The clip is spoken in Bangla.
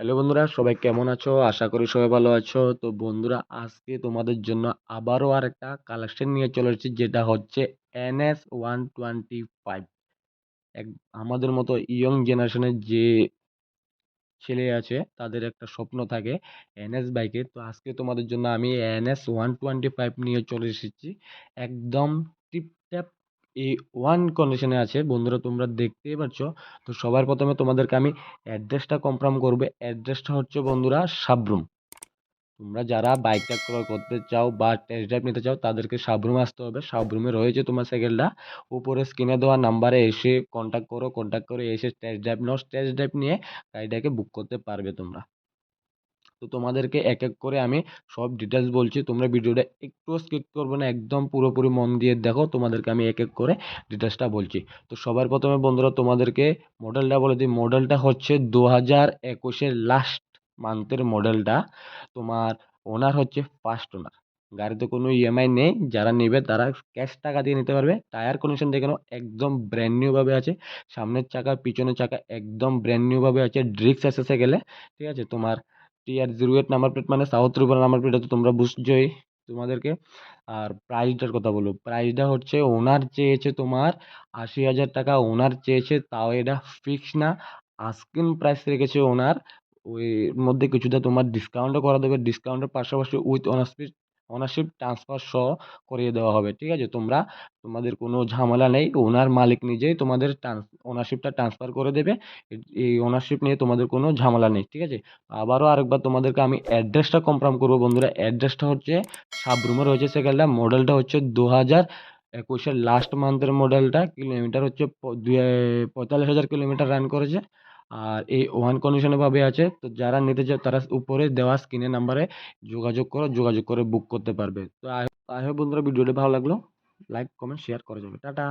হ্যালো বন্ধুরা, সবাই কেমন আছো? আশা করি সবাই ভালো আছো। তো বন্ধুরা, আজকে তোমাদের জন্য আবারও আর একটা কালেকশন নিয়ে চলে এসেছি, যেটা হচ্ছে এনএস ওয়ান টোয়েন্টি ফাইভ এক, আমাদের মতো ইয়ং জেনারেশনের যে ছেলে আছে, তাদের একটা স্বপ্ন থাকে এনএস বাইকে তো আজকে তোমাদের জন্য আমি এনএস ওয়ান টোয়েন্টি ফাইভ নিয়ে চলে এসেছি। একদম টিপট্যাপ এই ওয়ান কন্ডিশনে আছে, বন্ধুরা তোমরা দেখতেই পাচ্ছ তো সবার প্রথমে তোমাদেরকে আমি অ্যাড্রেসটা কনফার্ম করবে। অ্যাড্রেসটা হচ্ছে বন্ধুরা সাবরুম। তোমরা যারা বাইকটা ক্রয় করতে চাও বা টেস্ট ড্রাইভ নিতে চাও, তাদেরকে সাবরুম আসতে হবে। সাবরুমে রয়েছে তোমার সাইকেলটা উপরে স্ক্রিনে দেওয়া নাম্বারে এসে কন্ট্যাক্ট করো। কন্ট্যাক্ট করে এসে টেস্ট ড্রাইভ নাও। টেস্ট ড্রাইভ নিয়ে গাড়িটাকে বুক করতে পারবে তোমরা। তো তোমাদেরকে এক এক করে আমি সব ডিটেলস বলছি। তোমরা ভিডিওটা একটুও স্কিপ করবে না, একদম পুরোপুরি মন দিয়ে দেখো, তোমাদেরকে আমি এক এক করে ডিটেলসটা বলছি। তো সবার প্রথমে বন্ধুরা তোমাদেরকে মডেলটা বলে দিই। মডেলটা হচ্ছে দু হাজার একুশের লাস্ট মান্থের মডেলটা তোমার ওনার হচ্ছে ফার্স্ট ওনার গাড়িতে কোনো ইএমআই নেই, যারা নেবে তারা ক্যাশ টাকা দিয়ে নিতে পারবে। টায়ার কন্ডিশন দেখে নাও, একদম ব্র্যান্ড নিউভাবে আছে। সামনের চাকা, পিছনের চাকা একদম ব্র্যান্ড নিউভাবে আছে। ড্রিক্স এসেসে গেলে, ঠিক আছে? তোমার TR zero eight number plate মানে সাউথ ত্রিপুরা নাম্বার প্লেট তো তোমরা বুঝছোই তোমাদেরকে। আর প্রাইসটার কথা বলো প্রাইসটা হচ্ছে ওনার চেয়েছে তোমার আশি হাজার টাকা। ওনার চেয়েছে তাও এটা ফিক্স না। আস্কিং প্রাইস রেখেছে ওনার ওই মধ্যে কিছুটা তোমার ডিসকাউন্টও করা দেবে। ডিসকাউন্টের পাশাপাশি উইথ অনারশিপ ওনারশিপ ট্রান্সফার সহ করিয়ে দেওয়া হবে, ঠিক আছে? তোমরা, তোমাদের কোনো ঝামেলা নেই ওনার মালিক নিজেই তোমাদের ওনারশিপটা ট্রান্সফার করে দেবে এই ওনারশিপ নিয়ে তোমাদের কোনো ঝামেলা নেই, ঠিক আছে? আবারও আরেকবার তোমাদেরকে আমি অ্যাড্রেসটা কনফার্ম করব বন্ধুরা অ্যাড্রেসটা হচ্ছে সাবরুমে রয়েছে সাইকেলটা মডেলটা হচ্ছে দু হাজার একুশের লাস্ট মান্থের মডেলটা কিলোমিটার হচ্ছে পঁয়তাল্লিশ হাজার কিলোমিটার রান করেছে। আর এই ওয়ান কন্ডিশনে ভাবে আছে, তো যারা নিতে চায় তারা উপরে দেওয়া স্ক্রিনের নাম্বারে যোগাযোগ করো, যোগাযোগ করে বুক করতে পারবে। তো আই হোপ বন্ধুরা ভিডিওটি ভালো লাগল। লাইক কমেন্ট শেয়ার করে যাবে। টাটা!